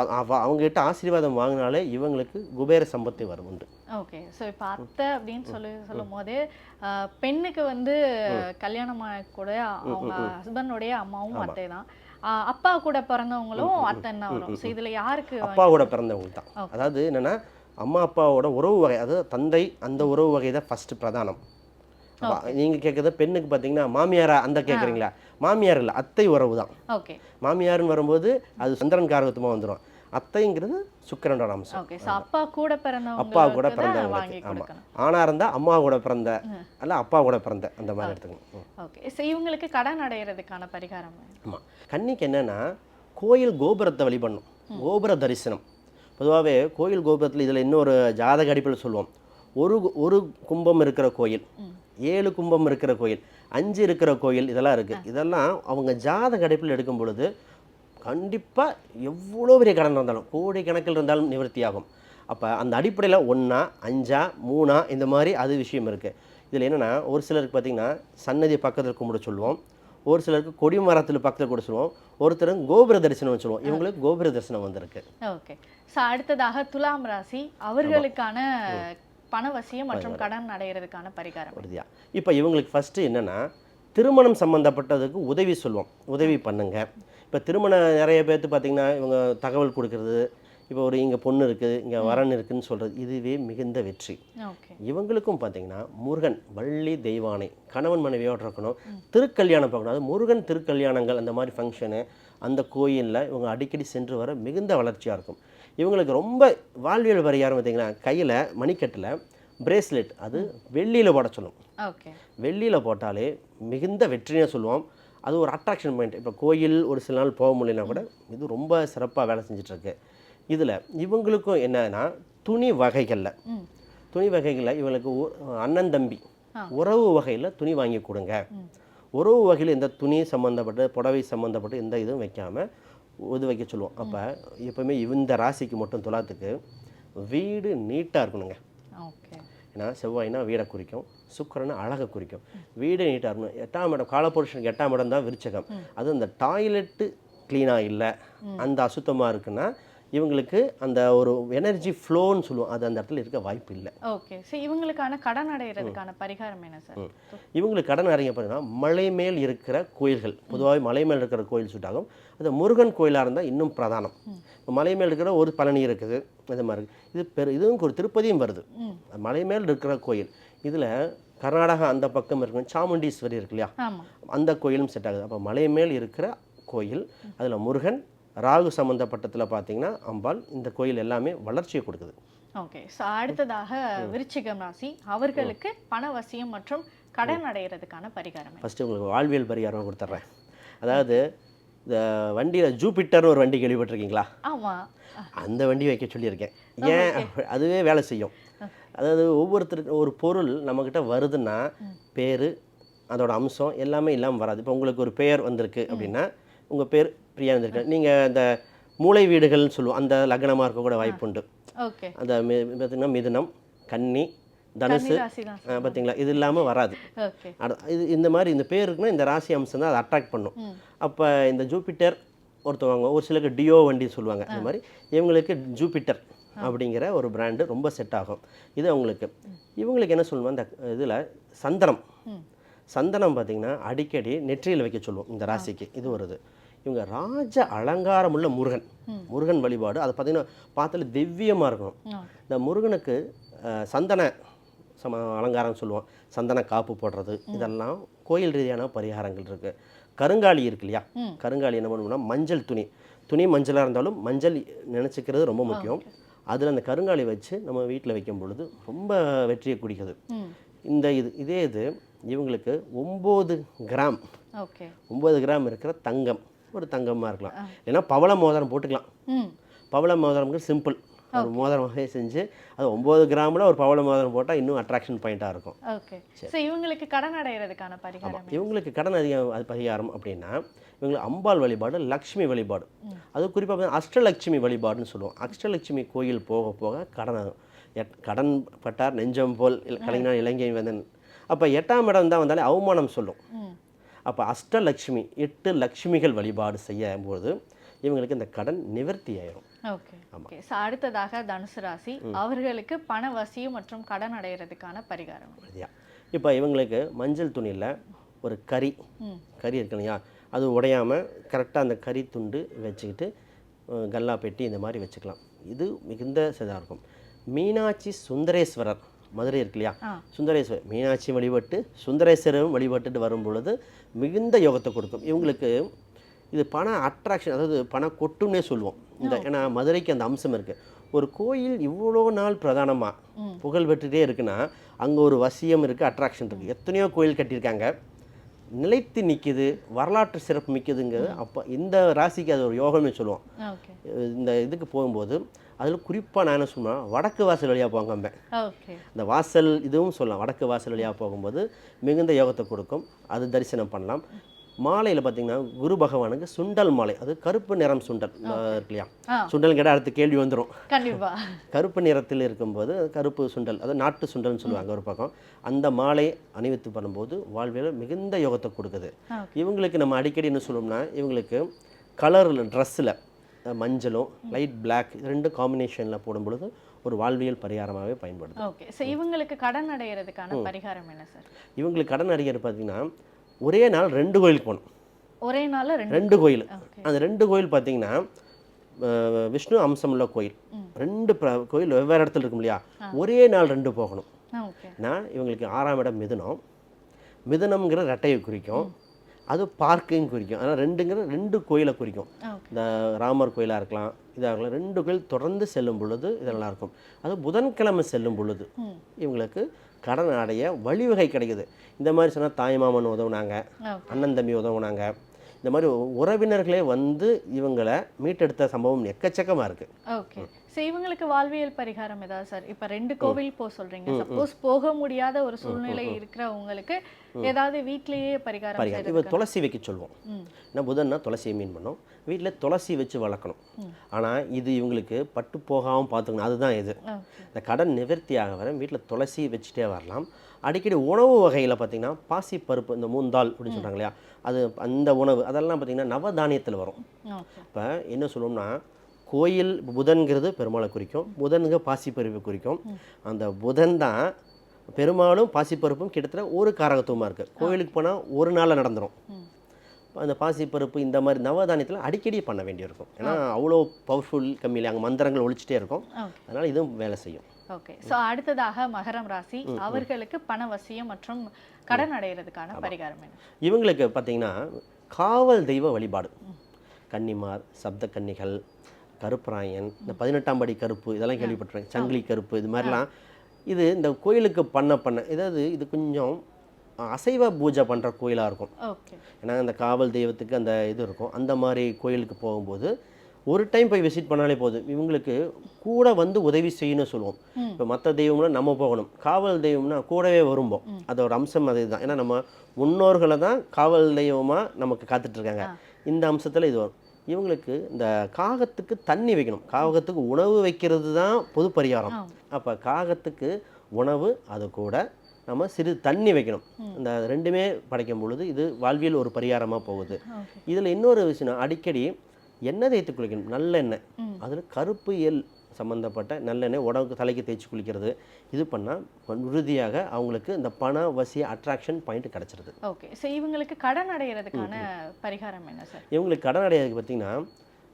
அவங்ககிட்ட ஆசீர்வாதம் வாங்கினாலே இவங்களுக்கு குபேர சம்பத்தி வரும் உண்டு. ஓகே. ஸோ இப்போ அத்தை அப்படின்னு சொல்லி சொல்லும் போது பெண்ணுக்கு வந்து கல்யாணம் கூட அவங்க ஹஸ்பண்டோடைய அம்மாவும் அத்தை தான் அப்பா கூட பிறந்தவங்களும் அத்தைன்னு தான் வரும்? ஸோ இதுல யாருக்கு அப்பாவோட பிறந்தவங்க தான். அதாவது என்னென்னா அம்மா அப்பாவோட உறவு வகை அதாவது தந்தை அந்த உறவு வகை தான் ஃபஸ்ட்டு பிரதானம். அப்ப நீங்க கேட்குறது பெண்ணுக்கு பார்த்தீங்கன்னா மாமியாரா அந்த கேட்குறீங்களா? மாமியார் இல்லை அத்தை உறவு தான். ஓகே. மாமியார்னு வரும்போது அது சந்திரன் காரகத்துமா வந்துடும் அத்தைங்கிறது சுக்கிரனோட அம்சம். அப்பா கூட அப்பா கூட பிறந்தவங்களுக்கு. ஆமாம் ஆணாக இருந்தால் அம்மா கூட பிறந்த அல்ல அப்பா கூட பிறந்த அந்த மாதிரி எடுத்துக்கணும். ஓகே ஸோ இவங்களுக்கு கடன் அடையிறதுக்கான பரிகாரம் ஆமாம் கன்னிக்கு என்னன்னா கோயில் கோபுரத்தை வழிபடணும். கோபுர தரிசனம். பொதுவாகவே கோயில் கோபுரத்தில் இதில் இன்னொரு ஜாதக அடிப்படையில் சொல்லுவோம் ஒரு ஒரு கும்பம் இருக்கிற கோயில் ஏழு கும்பம் இருக்கிற கோயில் அஞ்சு இருக்கிற கோயில் இதெல்லாம் இருக்குது இதெல்லாம் அவங்க ஜாதக அடிப்படையில் எடுக்கும் பொழுது கண்டிப்பாக எவ்வளோ பெரிய கடன் இருந்தாலும் கோடி கணக்கில் இருந்தாலும் நிவர்த்தியாகும். அப்போ அந்த அடிப்படையில் ஒன்றா அஞ்சா மூணா இந்த மாதிரி அது விஷயம் இருக்குது இதில் என்னென்னா ஒரு சிலருக்கு பார்த்திங்கன்னா சன்னதி பக்கத்தில் கும்பிட சொல்லுவோம். ஒரு சிலருக்கு கொடிமரத்தில் பக்கத்தில் கூட சொல்லுவோம். ஒருத்தர் கோபுர தரிசனம் சொல்லுவோம் இவங்களுக்கு கோபுர தரிசனம் வந்திருக்கு. ஓகே. ஸோ அடுத்ததாக துலாம் ராசி அவர்களுக்கான பணவசியம் மற்றும் கடன் அடையிறதுக்கான பரிகாரம். உறுதியா. இப்போ இவங்களுக்கு ஃபஸ்ட்டு என்னென்னா திருமணம் சம்மந்தப்பட்டதுக்கு உதவி சொல்லுவோம். உதவி பண்ணுங்க. இப்போ திருமணம் நிறைய பேர்த்து பார்த்தீங்கன்னா இவங்க தகவல் கொடுக்கறது இப்போ ஒரு இங்கே பொண்ணு இருக்குது இங்கே வரன் இருக்குன்னு சொல்கிறது இதுவே மிகுந்த வெற்றி. இவங்களுக்கும் பார்த்தீங்கன்னா முருகன் வள்ளி தெய்வானை கணவன் மனைவியோடு இருக்கணும். திருக்கல்யாணம் பார்க்கணும் அது முருகன் திருக்கல்யாணங்கள் அந்த மாதிரி ஃபங்க்ஷனு அந்த கோயிலில் இவங்க அடிக்கடி சென்று வர மிகுந்த வளர்ச்சியாக இருக்கும். இவங்களுக்கு ரொம்ப வாழ்வியல் பரிகாரம் பார்த்தீங்கன்னா கையில் மணிக்கட்டில் பிரேஸ்லெட் அது வெள்ளியில் போட சொல்லும். வெள்ளியில் போட்டாலே மிகுந்த வெற்றினே சொல்லுவோம். அது ஒரு அட்ராக்ஷன் பாயிண்ட் இப்போ கோயில் ஒரு சில நாள் போக முடியலனா கூட இது ரொம்ப சிறப்பாக வேலை செஞ்சிட்ருக்கு. இதில் இவங்களுக்கும் என்னன்னா துணி வகைகளில். துணி வகைகளில் இவங்களுக்கு அண்ணன் தம்பி. உறவு வகையில் துணி வாங்கி கொடுங்க. உறவு வகையில் எந்த துணி சம்மந்தப்பட்ட புடவை சம்மந்தப்பட்ட எந்த இதுவும் வைக்காமல் இது வைக்க சொல்லுவோம். அப்போ எப்பவுமே இந்த ராசிக்கு மட்டும் துலாத்துக்கு வீடு நீட்டாக இருக்கணுங்க. ஏன்னா செவ்வாய்னா வீடை குறிக்கும். சுக்கிரனை அழகை குறிக்கும். வீடு நீட்டாக இருக்கணும். எட்டாம் இடம் காலபுருஷனுக்கு எட்டாம் இடம் தான் விருச்சகம். அது இந்த டாய்லெட்டு க்ளீனாக இல்லை. அந்த அசுத்தமாக இருக்குன்னா இவங்களுக்கு அந்த ஒரு எனர்ஜி ஃப்ளோன்னு சொல்லுவோம். அது அந்த இடத்துல இருக்க வாய்ப்பு இல்லை. ஓகே ஸோ இவங்களுக்கான கடன் அடையிறதுக்கான பரிகாரம் என்ன சார் இவங்களுக்கு கடன் அறிய பாருங்கன்னா மலை மேல் இருக்கிற கோயில்கள். பொதுவாகவே மலை மேல் இருக்கிற கோயில் சுட்டாகும் அது முருகன் கோயிலாக இருந்தால் இன்னும் பிரதானம். இப்போ மலை மேல் இருக்கிற ஒரு பழனி இருக்குது. அது மாதிரி இருக்கு. இது பெரு இதுவும் ஒரு திருப்பதியும் வருது. மலை மேல் இருக்கிற கோயில். இதில் கர்நாடகா அந்த பக்கம் இருக்கும். சாமுண்டீஸ்வரி இருக்கு இல்லையா? அந்த கோயிலும் செட் ஆகுது. அப்போ மலை மேல் இருக்கிற கோயில் அதில் முருகன் ராகு சம்மந்தப்பட்டத்தில் பார்த்தீங்கன்னா அம்பாள் இந்த கோயில் எல்லாமே வளர்ச்சியை கொடுக்குது. ஓகே. ஸோ அடுத்ததாக விருச்சிகம் ராசி. அவர்களுக்கு பணவசியம் மற்றும் கடன் அடையிறதுக்கான பரிகாரம்? ஃபஸ்ட்டு உங்களுக்கு வாழ்வியல் பரிகாரம் கொடுத்துட்றேன் அதாவது இந்த வண்டியில் ஜூபிட்டர்னு ஒரு வண்டி கேள்விப்பட்டிருக்கீங்களா? ஆமா. அந்த வண்டி வைக்க சொல்லியிருக்கேன். ஏன் அதுவே வேலை செய்யும். அதாவது ஒவ்வொருத்தருக்கு ஒரு பொருள் நம்மக்கிட்ட வருதுன்னா பேர் அதோட அம்சம் எல்லாமே இல்லாமல் வராது. இப்போ உங்களுக்கு ஒரு பெயர் வந்திருக்கு அப்படின்னா உங்கள் பேர் பிரியா வந்திருக்கு நீங்கள் இந்த மூளை வீடுகள்னு சொல்லுவோம். அந்த லக்னமாக இருக்க கூட வாய்ப்புண்டு அந்த பார்த்தீங்கன்னா மிதுனம் கன்னி தனுசு. பார்த்தீங்களா இது இல்லாமல் வராது. இது இந்த மாதிரி இந்த பேர் இருக்குன்னா இந்த ராசி அம்சம் தான் அதை அட்ராக்ட் பண்ணும். அப்போ இந்த ஜூபிட்டர் ஒருத்தவங்க ஒரு சிலருக்கு டியோ வண்டி சொல்லுவாங்க. இந்த மாதிரி இவங்களுக்கு ஜூபிட்டர் அப்படிங்கிற ஒரு பிராண்டு ரொம்ப செட் ஆகும். இது அவங்களுக்கு. இவங்களுக்கு என்ன சொல்லுவோம் இந்த இதில் சந்தனம். சந்தனம் பார்த்தீங்கன்னா அடிக்கடி நெற்றியில் வைக்க சொல்லுவோம். இந்த ராசிக்கு இது வருது. இவங்க ராஜ அலங்காரமுள்ள முருகன். முருகன் வழிபாடு. அதை பார்த்தீங்கன்னா பார்த்தாலே திவ்யமாக இருக்கணும். இந்த முருகனுக்கு சந்தன சம அலங்காரம் சொல்லுவோம் சந்தன காப்பு போடுறது இதெல்லாம் கோயில் ரீதியான பரிகாரங்கள் இருக்குது கருங்காலி இருக்கு இல்லையா. கருங்காலி என்ன பண்ணுவோம்னா மஞ்சள் துணி. துணி மஞ்சளாக இருந்தாலும் மஞ்சள் நினச்சிக்கிறது ரொம்ப முக்கியம். அதில் அந்த கருங்காலி வச்சு நம்ம வீட்டில் வைக்கும் பொழுது ரொம்ப வெற்றியை குடிக்குது இந்த இது இதே இது இவங்களுக்கு ஒம்பது கிராம். ஓகே. ஒம்பது கிராம் இருக்கிற தங்கம். ஒரு தங்கமாக இருக்கலாம். இல்லைன்னா பவள மோதிரம் போட்டுக்கலாம். பவள மோதிரம்க்கு சிம்பிள். ஒரு மோதிரம் வகையை செஞ்சு அது ஒம்பது கிராமில் ஒரு பவள மோதிரம் போட்டால் இன்னும் அட்ராக்ஷன் பாயிண்ட்டாக இருக்கும். ஓகே ஸோ இவங்களுக்கு கடன் அடையிறதுக்கான பரிகாரம்? இவங்களுக்கு கடன் அதிகம் அது பரிகாரம் அப்படின்னா இவங்களுக்கு அம்பாள் வழிபாடு லக்ஷ்மி வழிபாடு. அது குறிப்பாக அஷ்டலட்சுமி வழிபாடுன்னு சொல்லுவோம். அஷ்டலட்சுமி கோயில் போக போக கடன் ஆகும். எட்- கடன் பட்டார் நெஞ்சம் போல் கலைஞர் இலங்கை வந்தன். அப்போ எட்டாம் இடம் தான் வந்தாலே அவமானம் சொல்லும். அப்போ அஷ்டலட்சுமி எட்டு லட்சுமிகள் வழிபாடு செய்யும்போது இவங்களுக்கு இந்த கடன் நிவர்த்தி ஆயிரும். ஓகே. ஓகே. ஸோ அடுத்ததாக தனுசு ராசி. அவர்களுக்கு பண வசியம் மற்றும் கடன் அடையிறதுக்கான பரிகாரம். இப்போ இவங்களுக்கு மஞ்சள் துணியில் ஒரு கறி. கறி இருக்கு இல்லையா? அது உடையாமல் கரெக்டாக அந்த கறி துண்டு வச்சுக்கிட்டு கல்லா பெட்டி இந்த மாதிரி வச்சுக்கலாம். இது மிகுந்த இதாக இருக்கும். மீனாட்சி சுந்தரேஸ்வரர் மதுரை இருக்கு இல்லையா. சுந்தரேஸ்வரர் மீனாட்சி வழிபட்டு சுந்தரேஸ்வரரும் வழிபட்டுட்டு வரும் பொழுது மிகுந்த யோகத்தை கொடுக்கும். இவங்களுக்கு இது பண அட்ராக்ஷன் அதாவது பண கொட்டுன்னே சொல்லுவோம். இந்த ஏன்னா மதுரைக்கு அந்த அம்சம் இருக்குது ஒரு கோயில் இவ்வளோ நாள் பிரதானமாக புகழ் பெற்றுட்டே இருக்குன்னா அங்கே ஒரு வசியம் இருக்குது அட்ராக்ஷன் இருக்குது எத்தனையோ கோயில் கட்டியிருக்காங்க. நிலைத்து நிற்கிது வரலாற்று சிறப்பு மிக்கதுங்கிறது அப்போ இந்த ராசிக்கு அது ஒரு யோகமே சொல்லுவோம். இந்த இதுக்கு போகும்போது அதில் குறிப்பாக நான் என்ன சொல்லுவேன் வடக்கு வாசல் வழியாக போங்க இந்த வாசல் இதுவும் சொல்லலாம். வடக்கு வாசல் வழியாக போகும்போது மிகுந்த யோகத்தை கொடுக்கும். அது தரிசனம் பண்ணலாம். மாலையில் பார்த்தீங்கன்னா குரு பகவானுக்கு சுண்டல் மாலை. அது கருப்பு நிறம் சுண்டல். இருக்கு இல்லையா. சுண்டல் கேட்டால் அடுத்த கேள்வி வந்துடும் கருப்பு நிறத்தில் இருக்கும்போது கருப்பு சுண்டல் அது நாட்டு சுண்டல்னு சொல்லுவாங்க ஒரு பக்கம். அந்த மாலை அணிவித்து பண்ணும்போது வாழ்வியல் மிகுந்த யோகத்தை கொடுக்குது. இவங்களுக்கு நம்ம அடிக்கடி என்ன சொல்லுவோம்னா இவங்களுக்கு கலரில் ட்ரெஸ்ஸில் மஞ்சளும் லைட் பிளாக் ரெண்டு காம்பினேஷனில் போடும் பொழுது ஒரு வாழ்வியல் பரிகாரமாகவே பயன்படுது. ஓகே ஸோ இவங்களுக்கு கடன் அடையிறதுக்கான பரிகாரம் என்ன சார் இவங்களுக்கு கடன் அடிக்கிறது பார்த்தீங்கன்னா ஒரே நாள் ரெண்டு கோயிலுக்கு போகணும். ஒரே நாள்ல ரெண்டு கோயில். அந்த ரெண்டு கோயில் பார்த்தீங்கன்னா விஷ்ணு அம்சம் உள்ள கோயில் ரெண்டு கோயில் வெவ்வேறு இடத்துல இருக்கும் இல்லையா? ஒரே நாள் ரெண்டு போகணும். ஏன்னா இவங்களுக்கு ஆறாம் இடம் மிதுனம். மிதுனம்ங்கிற ரெட்டையை குறிக்கும். அது பார்க்கையும் குறிக்கும். ஆனால் ரெண்டுங்கிற ரெண்டு கோயிலை குறிக்கும். இந்த ராமர் கோயிலாக இருக்கலாம் இதாக இருக்கலாம் ரெண்டு கோயில் தொடர்ந்து செல்லும் பொழுது இது நல்லா இருக்கும். அது புதன்கிழமை செல்லும் பொழுது. இவங்களுக்கு கடன் அடைய வழிவகை கிடைக்குது. இந்த மாதிரி சொன்னால் தாய்மாமன் உதவுனாங்க அண்ணன் தம்பி உதவுனாங்க. இந்த மாதிரி உறவினர்களே வந்து இவங்களை மீட்டெடுத்த சம்பவம் எக்கச்சக்கமாக இருக்குது ஓகே. ஸோ இவங்களுக்கு வாழ்வியல் பரிகாரம் ஏதாவது சார்? இப்போ ரெண்டு கோவில் போக சொல்றீங்க. சப்போஸ் போக முடியாத ஒரு சூழ்நிலை இருக்கிறவங்களுக்கு ஏதாவது வீட்லயே பரிகாரம் செய்யறது இவ துளசி வைக்க சொல்லுவோம். ஏன்னா புதன்னா துளசியை மீன் பண்ணோம். வீட்டில் துளசி வச்சு வளர்க்கணும். ஆனால் இது இவங்களுக்கு பட்டு போகாமல் பார்த்துக்கணும். அதுதான் இது. இந்த கடன் நிவர்த்தியாக வர வீட்டில் துளசி வச்சுட்டே வரலாம். அடிக்கடி உணவு வகையில் பார்த்தீங்கன்னா பாசி பருப்பு இந்த மூந்தால் அப்படின்னு சொல்கிறாங்க இல்லையா அது அந்த உணவு அதெல்லாம் பார்த்தீங்கன்னா நவதானியத்தில் வரும். இப்போ என்ன சொல்லுவோம்னா கோயில் புதன்கிறது பெருமாளை குறிக்கும் புதனுங்க பாசிப்பருப்பு குறிக்கும். அந்த புதன் தான் பெருமாளும் பாசிப்பருப்பும் கிட்டத்தட்ட ஒரு காரகத்துவமாக இருக்குது கோயிலுக்கு போனால் ஒரு நாளில் நடந்துரும். ம். அந்த பாசிப்பருப்பு இந்த மாதிரி நவதானியத்தில் அடிக்கடி பண்ண வேண்டியிருக்கும். ஏன்னா அவ்வளோ பவர்ஃபுல் கம்மியில் அங்கே மந்திரங்கள் ஒழிச்சிட்டே இருக்கும். அதனால் இதுவும் வேலை செய்யும். ஓகே ஸோ அடுத்ததாக மகரம் ராசி. அவர்களுக்கு பணவசியம் மற்றும் கடன் அடையிறதுக்கான பரிகாரம் என்ன? இவங்களுக்கு பார்த்தீங்கன்னா காவல் தெய்வ வழிபாடு. கன்னிமார் சப்த கன்னிகள் கருப்பராயன் இந்த பதினெட்டாம் படி கருப்பு இதெல்லாம் கேள்விப்பட்டிருக்கேன். சங்கிலி கருப்பு இது மாதிரிலாம். இது இந்த கோயிலுக்கு பண்ண பண்ண இதாவது இது கொஞ்சம் அசைவ பூஜை பண்ணுற கோயிலாக இருக்கும். ஓகே ஏன்னா அந்த காவல் தெய்வத்துக்கு அந்த இது இருக்கும். அந்த மாதிரி கோயிலுக்கு போகும்போது ஒரு டைம் போய் விசிட் பண்ணாலே போதும். இவங்களுக்கு கூட வந்து உதவி செய்யணும்னு சொல்லுவோம். இப்போ மற்ற தெய்வம்னா நம்ம போகணும். காவல் தெய்வம்னா கூடவே வரும்போம். அதோட அம்சம் அதுதான். ஏன்னா நம்ம முன்னோர்களை தான் காவல் தெய்வமாக நமக்கு காத்துட்டு இருக்காங்க இந்த அம்சத்தில் இது வரும். இவங்களுக்கு இந்த காகத்துக்கு தண்ணி வைக்கணும். காகத்துக்கு உணவு வைக்கிறது தான் பொது பரிகாரம். அப்போ காகத்துக்கு உணவு அது கூட நம்ம சிறு தண்ணி வைக்கணும். இந்த ரெண்டுமே படைக்கும் பொழுது இது வாழ்வியல் ஒரு பரிகாரமாக போகுது. இதில் இன்னொரு விஷயம் அடிக்கடி எண்ணெய் தேய்த்து குளிக்கணும். நல்லெண்ணெய். அதில் கருப்பு எல் சம்மந்தப்பட்ட நல்லெண்ணெய் உடம்புக்கு தலைக்கு தேய்ச்சி குளிக்கிறது. இது பண்ணால் உறுதியாக அவங்களுக்கு இந்த பண வசிய அட்ராக்ஷன் பாயிண்ட் கிடச்சிருது. ஓகே. ஸோ இவங்களுக்கு கடன் அடையிறதுக்கான பரிகாரம் என்ன சார்? இவங்களுக்கு கடன் அடையாதுக்கு பார்த்தீங்கன்னா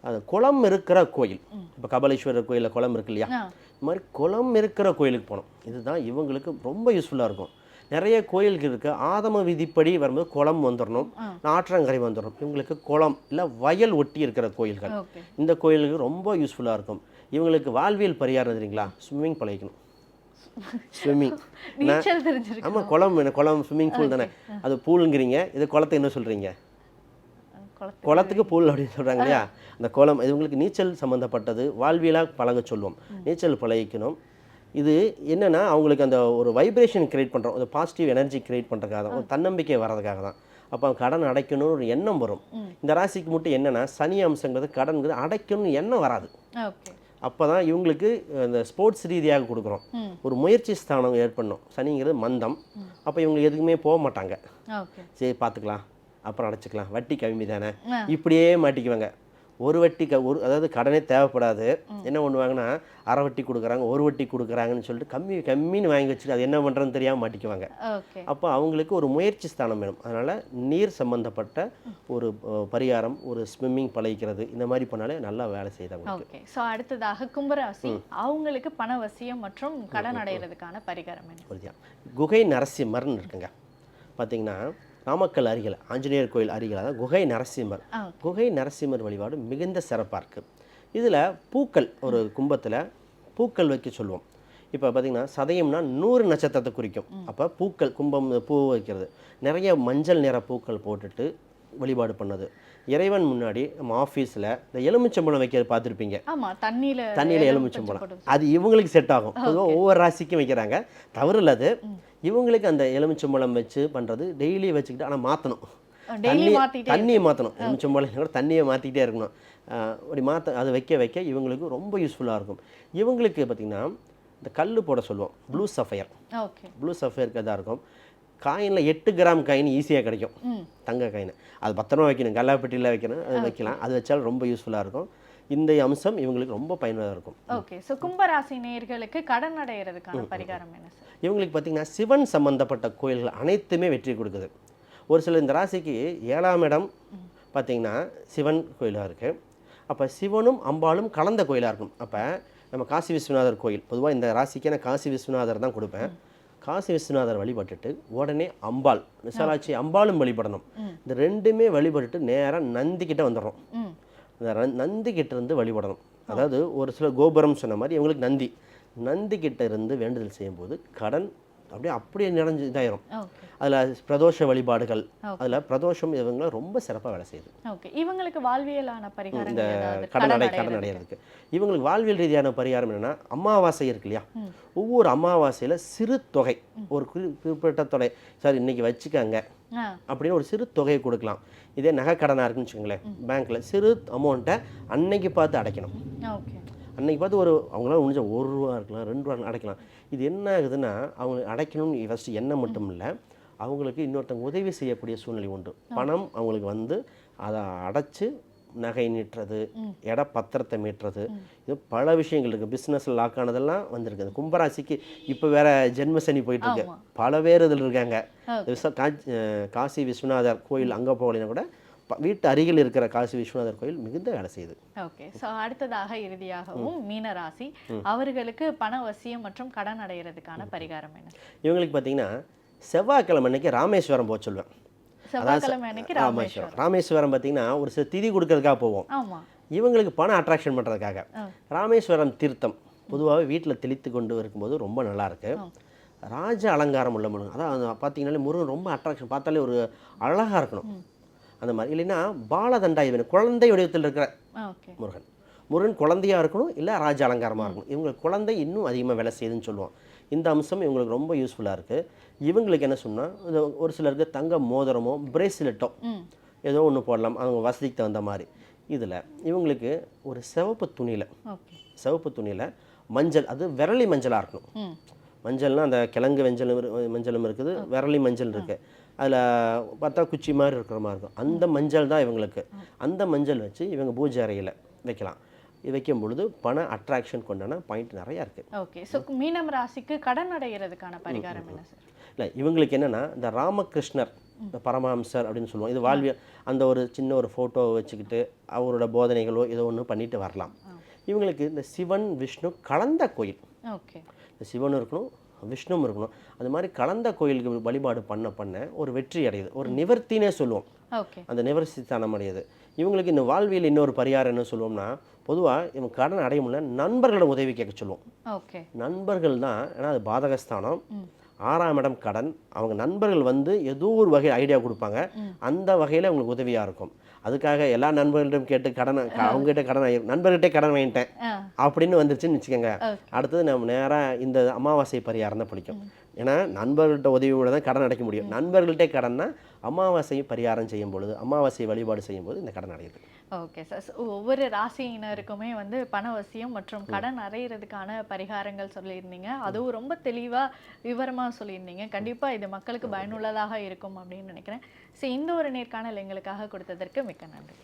அது குளம் இருக்கிற கோயில். இப்போ கபாலீஸ்வரர் கோயிலில் குளம் இருக்கு இல்லையா? இந்த மாதிரி குளம் இருக்கிற கோயிலுக்கு போகணும். இதுதான் இவங்களுக்கு ரொம்ப யூஸ்ஃபுல்லாக இருக்கும். நிறைய கோயிலுக்கு இருக்கு. ஆதம விதிப்படி வரும்போது குளம் வந்துடணும் ஆ. ஆற்றங்கரை வந்துடணும் இவங்களுக்கு குளம் இல்லை வயல் ஒட்டி இருக்கிற கோயில்கள். இந்த கோயிலுக்கு ரொம்ப யூஸ்ஃபுல்லாக இருக்கும். இவங்களுக்கு வாழ்வியல் பரிகாரம் தெரியுங்களா? ஸ்விம்மிங் பழகிக்கணும். ஸ்விம்மிங் ஆமாம் குளம் என்ன குளம் ஸ்விம்மிங் பூல் தானே. அது பூலுங்கிறீங்க. இது குளத்தை என்ன சொல்கிறீங்க குளத்து குளத்துக்கு பூல் அப்படின்னு சொல்கிறாங்க இல்லையா? அந்த குளம் இது உங்களுக்கு நீச்சல் சம்மந்தப்பட்டது வாழ்வியலாக பழக சொல்லுவோம் நீச்சல் பழகிக்கணும். இது என்னன்னா அவங்களுக்கு அந்த ஒரு வைப்ரேஷன் கிரியேட் பண்ணுறோம் ஒரு பாசிட்டிவ் எனர்ஜி கிரியேட் பண்ணுறதுக்காக தான். ஒரு தன்னம்பிக்கை வர்றதுக்காக தான். அப்போ கடன் அடைக்கணும்னு ஒரு எண்ணம் வரும். இந்த ராசிக்கு மட்டும் என்னன்னா சனி அம்சங்கிறது கடன்கிறது அடைக்கணும்னு எண்ணம் வராது. அப்போ தான் இவங்களுக்கு அந்த ஸ்போர்ட்ஸ் ரீதியாக கொடுக்குறோம். ஒரு முயற்சி ஸ்தானம் ஏற்படணும். சனிங்கிறது மந்தம். அப்போ இவங்க எதுக்குமே போக மாட்டாங்க. சரி பார்த்துக்கலாம். அப்புறம் அடைச்சிக்கலாம். வட்டி கம்மி தானே. இப்படியே மாட்டிக்குவாங்க. ஒரு வட்டி க ஒரு அதாவது கடனே தேவைப்படாது. என்ன பண்ணுவாங்கன்னா அரை வட்டி கொடுக்குறாங்க ஒரு வட்டி கொடுக்குறாங்கன்னு சொல்லிட்டு கம்மி கம்மின்னு வாங்கி வச்சுட்டு அது என்ன பண்ணுறதுன்னு தெரியாமல் மாட்டிக்குவாங்க. அப்போ அவங்களுக்கு ஒரு முயற்சி ஸ்தானம் வேணும். அதனால் நீர் சம்பந்தப்பட்ட ஒரு பரிகாரம் ஒரு ஸ்விம்மிங் பழகிக்கிறது இந்த மாதிரி பண்ணாலே நல்லா வேலை செய்தாங்க ஓகே. ஸோ அடுத்ததாக கும்பராசி அவங்களுக்கு பணவசியம் மற்றும் கடன் அடையிறதுக்கான பரிகாரம் என்ன? குகை நரசிம்மர்னு இருக்குங்க. பார்த்தீங்கன்னா நாமக்கல் அருகில் ஆஞ்சநேயர் கோயில் அருகில் தான் குகை நரசிம்மர். குகை நரசிம்மர் வழிபாடு மிகுந்த சிறப்பாக இருக்குது இதில் பூக்கள் ஒரு கும்பத்தில் பூக்கள் வைக்க சொல்லுவோம். இப்போ பார்த்தீங்கன்னா சதயம்னா நூறு நட்சத்திரத்தை குறிக்கும். அப்போ பூக்கள் கும்பம் பூ வைக்கிறது. நிறைய மஞ்சள் நிற பூக்கள் போட்டுட்டு வழிபாடு பண்ணது. இறைவன் முன்னாடி நம்ம ஆஃபீஸில் இந்த எலுமிச்சம்பழம் வைக்கிறது பார்த்துருப்பீங்க. ஆமா தண்ணியில தண்ணியில் எலுமிச்சம்பழம். அது இவங்களுக்கு செட் ஆகும். பொதுவாக ஒவ்வொரு ராசிக்கும் வைக்கிறாங்க. தவறு இல்லது இவங்களுக்கு அந்த எலுமிச்சம்பழம் வச்சு பண்ணுறது டெய்லி வச்சுக்கிட்டு ஆனால் மாற்றணும் தண்ணியை மாற்றணும் போல கூட தண்ணியை மாற்றிக்கிட்டே இருக்கணும். அப்படி மாற்ற அது வைக்க வைக்க இவங்களுக்கு ரொம்ப யூஸ்ஃபுல்லாக இருக்கும். இவங்களுக்கு பார்த்திங்கன்னா இந்த கல் போட சொல்லுவோம். ப்ளூ சஃபயர் ப்ளூ சஃபயருக்கு இதாக இருக்கும். காயினில் எட்டு கிராம் காயின் ஈஸியாக கிடைக்கும். தங்க காயின். அது பத்திரமா வைக்கணும். கல்லாப்பெட்டியில் வைக்கணும். அது வைக்கலாம். அது வச்சாலும் ரொம்ப யூஸ்ஃபுல்லாக இருக்கும். இந்த அம்சம் இவங்களுக்கு ரொம்ப பயனுள்ளதாக இருக்கும். ஓகே ஸோ கும்பராசி நேயர்களுக்கு கடன் அடைகிறதுக்கான பரிகாரம் என்ன இவங்களுக்கு பார்த்திங்கன்னா சிவன் சம்பந்தப்பட்ட கோயில்கள் அனைத்துமே வெற்றி கொடுக்குது. ஒரு சில இந்த ராசிக்கு ஏழாம் இடம் பார்த்திங்கன்னா சிவன் கோயிலாக இருக்குது அப்போ சிவனும் அம்பாளும் கலந்த கோயிலாக இருக்கும். அப்போ நம்ம காசி விஸ்வநாதர் கோயில். பொதுவாக இந்த ராசிக்கு நான் காசி விஸ்வநாதர் தான் கொடுப்பேன். காசி விஸ்வநாதர் வழிபட்டுட்டு உடனே அம்பாள் விசாலாட்சி அம்பாளும் வழிபடணும். இந்த ரெண்டுமே வழிபட்டுட்டு நேராக நந்திக்கிட்ட வந்துடுறோம். இந்த ரன்- நந்தி கிட்ட இருந்து வழிபடணும் அதாவது ஒரு சில கோபுரம் சொன்ன மாதிரி இவங்களுக்கு நந்தி. நந்தி கிட்ட இருந்து வேண்டுதல் செய்யும்போது கடன் அப்படியே அப்படியே நிறைஞ்சு இதாயிரும். அதில் பிரதோஷ வழிபாடுகள் அதில் பிரதோஷம் இவங்க ரொம்ப சிறப்பாக வேலை செய்யுது. ஓகே. இவங்களுக்கு வாழ்வியலான இந்த பரிகாரங்கள் ஏதாவது கடன் அடை கடன் அடையறதுக்கு? அடையிறதுக்கு இவங்களுக்கு வாழ்வியல் ரீதியான பரிகாரம் என்னன்னா அமாவாசை இருக்கு இல்லையா? ஒவ்வொரு அமாவாசையில் சிறு தொகை ஒரு குறி குறிப்பிட்ட தொகை. சார் இன்னைக்கு வச்சுக்கங்க. அப்படின்னு ஒரு சிறு தொகையை கொடுக்கலாம். இதே நகை கடனாக இருக்குன்னு வச்சுக்கோங்களேன் பேங்க்கில் சிறு அமௌண்ட்டை அன்னைக்கு பார்த்து அடைக்கணும். அன்னைக்கு பார்த்து ஒரு அவங்களால முடிஞ்ச ஒரு ரூபா இருக்கலாம் ரெண்டு ரூபா அடைக்கலாம். இது என்ன ஆகுதுன்னா அவங்க அடைக்கணும்னு ஃபஸ்ட்டு எண்ணம் மட்டும் இல்லை அவங்களுக்கு இன்னொருத்தவங்க உதவி செய்யக்கூடிய சூழ்நிலை உண்டு. பணம் அவங்களுக்கு வந்து அதை அடைச்சு நகை நீட்டுறது இட பத்திரத்தை மீட்டுறது இது பல விஷயங்கள் இருக்குது பிஸ்னஸில் லாக் ஆனதெல்லாம் வந்திருக்கு கும்பராசிக்கு இப்போ வேற ஜென்ம சனி போயிட்டு இருக்கு. பல பேர் இதில் இருக்காங்க. காசி விஸ்வநாதர் கோயில் அங்கே போகலைன்னா கூட வீட்டு அருகில் இருக்கிற காசி விஸ்வநாதர் கோயில் மிகுந்த வேலை செய்யுது. ஓகே ஸோ அடுத்ததாக இறுதியாகவும் மீன ராசி அவர்களுக்கு பண வசியம் மற்றும் கடன் அடைகிறதுக்கான பரிகாரம் என்ன? இவங்களுக்கு பார்த்தீங்கன்னா செவ்வாய்க்கிழமை அன்னைக்கு ராமேஸ்வரம் போக சொல்லுவேன். ராமேஸ்வரம். ராமேஸ்வரம். பார்த்தீங்கன்னா ஒரு சில திதி கொடுக்கறதுக்காக போவோம். இவங்களுக்கு பணம் அட்ராக்ஷன் பண்ணுறதுக்காக. ராமேஸ்வரம் தீர்த்தம் பொதுவாகவே வீட்டில் தெளித்து கொண்டு இருக்கும்போது ரொம்ப நல்லா இருக்கு. ராஜ அலங்காரம் உள்ள முருகன். அதான் அது பார்த்தீங்கன்னாலே முருகன் ரொம்ப அட்ராக்ஷன் பார்த்தாலே ஒரு அழகாக இருக்கணும். அந்த மாதிரி. இல்லைன்னா பாலதண்டாய் வேணும் குழந்தை வடிவத்தில் இருக்கிற முருகன். முருகன் குழந்தையா இருக்கணும் இல்லை ராஜ அலங்காரமாக இருக்கணும். இவங்க குழந்தை இன்னும் அதிகமாக வேலை செய்யுதுன்னு சொல்லுவோம் இந்த அம்சம் இவங்களுக்கு ரொம்ப யூஸ்ஃபுல்லாக இருக்குது இவங்களுக்கு என்ன சொன்னால் ஒரு சிலருக்கு தங்க மோதிரமோ பிரேஸ்லெட்டோ ஏதோ ஒன்று போடலாம் அவங்க வசதிக்கு தகுந்த மாதிரி. இதில் இவங்களுக்கு ஒரு சிவப்பு துணியில் சிவப்பு துணியில் மஞ்சள் அது விரலி மஞ்சளாக இருக்கணும். ம். மஞ்சள்னா அந்த கிழங்கு மஞ்சளும் மஞ்சளும் இருக்குது விரலி மஞ்சள் இருக்குது அதில் பார்த்தா குச்சி மாதிரி இருக்கிற மாதிரி இருக்கும். அந்த மஞ்சள் தான் இவங்களுக்கு. அந்த மஞ்சள் வச்சு இவங்க பூஜை அறையில் வைக்கலாம். வைக்கும் பொழுது பண அட்ராக்ஷன் கொண்டான பாயிண்ட் நிறையா இருக்குது ஓகே ஸோ மீனம் ராசிக்கு கடன் அடைகிறதுக்கான பரிகாரம் என்ன சார் இல்லை இவங்களுக்கு என்னென்னா இந்த ராமகிருஷ்ணர் இந்த பரமஹம்சர் அப்படின்னு சொல்லுவோம். இது வாழ்வியல் அந்த ஒரு சின்ன ஒரு ஃபோட்டோவை வச்சுக்கிட்டு அவரோட போதனைகளோ ஏதோ ஒன்று பண்ணிட்டு வரலாம். இவங்களுக்கு இந்த சிவன் விஷ்ணு கலந்த கோயில். ஓகே இந்த சிவனும் இருக்கணும் விஷ்ணுவும் இருக்கணும் அது மாதிரி கலந்த கோயிலுக்கு வழிபாடு பண்ண பண்ண ஒரு வெற்றி அடையுது. ஒரு நிவர்த்தினே சொல்லுவோம். அந்த நிவர்த்தி ஸ்தானம் அடையுது. இவங்களுக்கு இந்த வாழ்வியல் இன்னொரு பரிகாரம் என்ன சொல்லுவோம்னா பொதுவாக இவங்க கடன் அடைய முடியல நண்பர்களோட உதவி கேட்க சொல்லுவோம். நண்பர்கள் தான் ஏன்னா அது பாதகஸ்தானம். ஆறாம் இடம் கடன். அவங்க நண்பர்கள் வந்து ஏதோ ஒரு வகை ஐடியா கொடுப்பாங்க. அந்த வகையில் அவங்களுக்கு உதவியாக இருக்கும். அதுக்காக எல்லா நண்பர்களிடம் கேட்டு கடன் அவங்ககிட்ட கடன் வாங்கி நண்பர்கிட்டே கடன் வாங்கிட்டேன். அப்படின்னு வந்துருச்சுன்னு வச்சுக்கோங்க. அடுத்தது நம்ம நேராக இந்த அமாவாசை பரிகாரம் தான் பிடிக்கும். ஏன்னா நண்பர்கள்ட்ட உதவியோட தான் கடன் அடைக்க முடியும். நண்பர்கள்ட்டே கடன்னா அமாவாசை பரிகாரம் செய்யும் பொழுது அமாவாசை வழிபாடு செய்யும் போது இந்த கடன் அடையுது ஓகே சார் ஒவ்வொரு ராசியினருக்குமே வந்து பணவசியம் மற்றும் கடன் அடையிறதுக்கான பரிகாரங்கள் சொல்லியிருந்தீங்க. அதுவும் ரொம்ப தெளிவாக விவரமாக சொல்லியிருந்தீங்க. கண்டிப்பாக இது மக்களுக்கு பயனுள்ளதாக இருக்கும் அப்படின்னு நினைக்கிறேன். ஸோ இந்த ஒரு நேர்காணல் எங்களுக்காக கொடுத்ததற்கு மிக்க நன்றி.